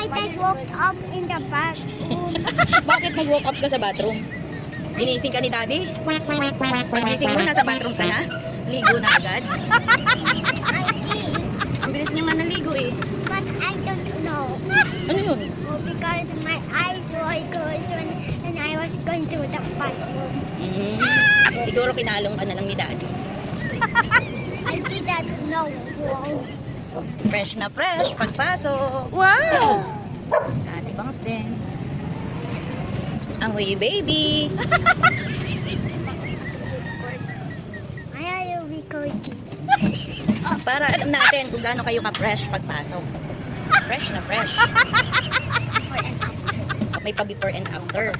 I just woke up in the bathroom. Bakit nag-woke up ka sa bathroom? Ginising ka ni daddy? Pagising mo, nasa bathroom ka na? Ligo na agad? Ang bilis niya nga naligo eh. but I don't know. Ano yun? Oh, because my eyes were closed when, when I was going to the bathroom. Mm, siguro kinalong ka na lang ni daddy. I didn't know. Wow. Fresh na fresh, pagpasok. Wow! Si ate bangs din. Ahoy baby! You recording? Para alam natin kung gaano kayo ka-fresh pagpasok. Fresh na fresh. May pa before and after.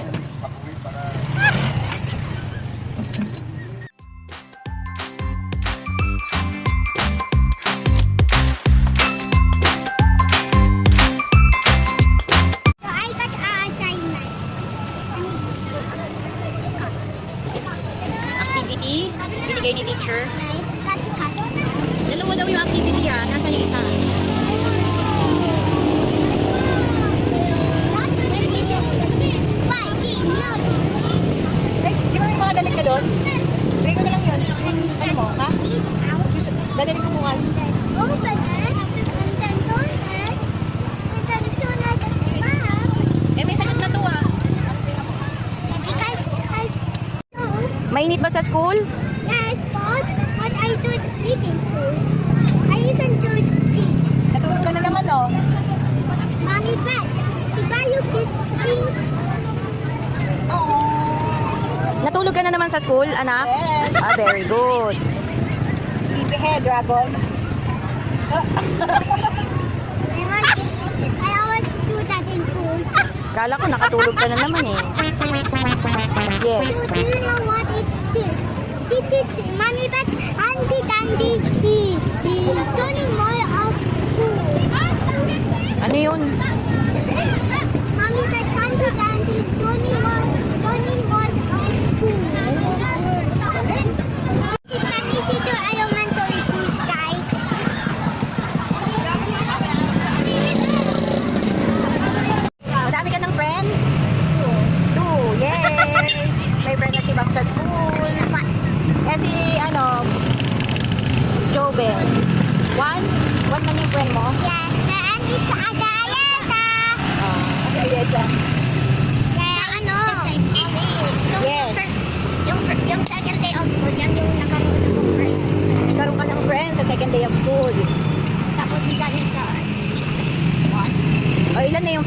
Activity, binigay ni teacher. Dalawa daw yung activity ha. Nasaan yung isa? Not very good. Why? Not. Eh, di ba may mga damit ka doon? Bigay ko na lang yun. Ano mo, ha? This out. Dadalhin ko bukas. Open it. And then turn it. And then turn it back. Eh, may sagot na to ah. Because I know. Sa school? Yes, but what I do this in schools. I even do this. Natulog ka na naman oh. Mommy, but diba you fix things? Natulog ka na naman sa school, anak? Yes. Ah, very good. Sleepyhead dragon. I want, always do that in schools. Kala ko nakatulog ka na naman eh. Yes. So do you know what money bags handy dandy the turning more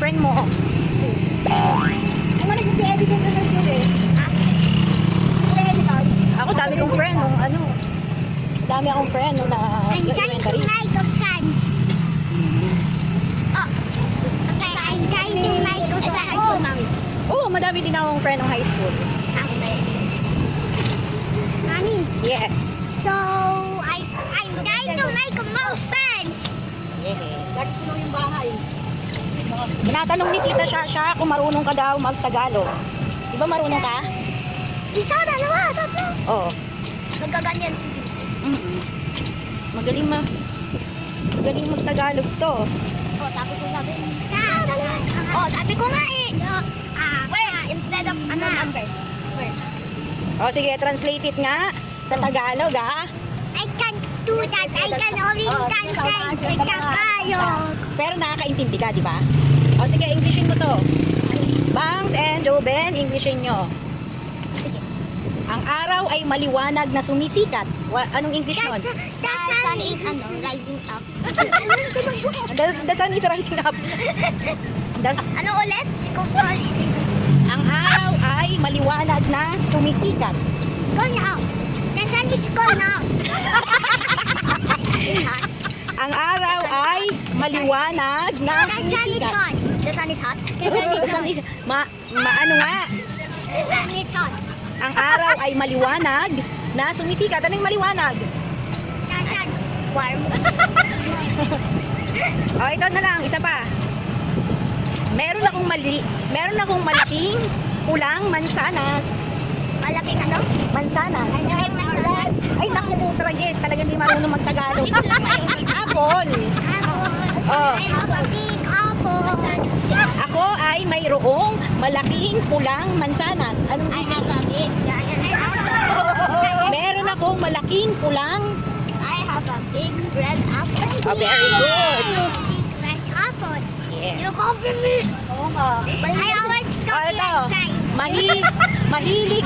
friend mo? Ano naging si Eddie sa school eh? Ka? Ako, dami kong friend nung ano. Dami akong friend nung na I'm trying to make of friends. Oh. Okay, I'm trying to. Oh, madami din akong friend nung high school. Mommy, Yes. so I, I'm trying to make more friends. Lagi tulong yung bahay. Tinatanong ni Tita Shasha kung marunong ka daw mag-Tagalog. Di ba marunong ka? Isa, dalawa, tatlo. Oo. Nagkaganyan si Mm-mm. Magaling ma Magaling mag-Tagalog to. Oh, tapos ko sabi, isa, dalawa. Oh, sabi ko nga eh. Ah, words instead of ano numbers. Words. O sige, translate it nga sa Tagalog ha. I can't do that. I can only translate with Tagalog. Pero nakakaintindi ka, di ba? O sige, Englishin mo to. Bangs and Joben, Englishin nyo. Ang araw ay maliwanag na sumisikat. Wa- anong English nun? The, the sun is ano, rising up. The, the sun is rising up. Das, ano ulit? Ikaw po. ang araw ay maliwanag na sumisikat. Go now. The sun is gone now. Ang araw ay maliwanag na The sun is sumisikat. gone. The sun is hot. The sun is hot. is, ma, ma, ano nga, The sun is hot. ang araw ay maliwanag na sumisikat. Ano yung maliwanag? The sun warm. O, ito na lang, isa pa. Meron akong mali, meron akong malaking pulang mansanas. Malaking ano? Mansanas. Malaking mansanas. Ay, naku, putra, yes, talagang di marunong magtagalog. Apple. Apple. Oh. Apple. Mayroong malaking pulang mansanas. Anong I have a big giant apple. Meron akong malaking pulang. I have a big red apple. Oh, very good. Big red apple. Yes. You copy me. Oo nga. I always Oh, copy ito. like guys. Mahi mahilig.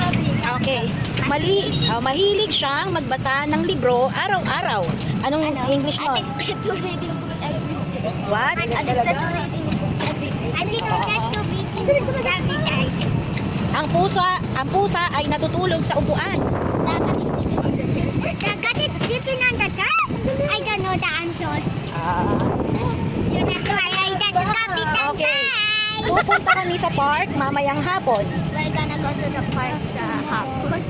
Okay. Mali, oh, mahilig siyang magbasa ng libro araw-araw. Anong English mo? Addicted to reading books every day. What? I'm addicted to reading Ang pusa, ang pusa ay natutulog sa upuan. The cat is sleeping on the top. I don't know the answer. Ah. So that's why I just copy the Okay. Pupunta kami sa park mamayang hapon. We're gonna go to the park sa hapon.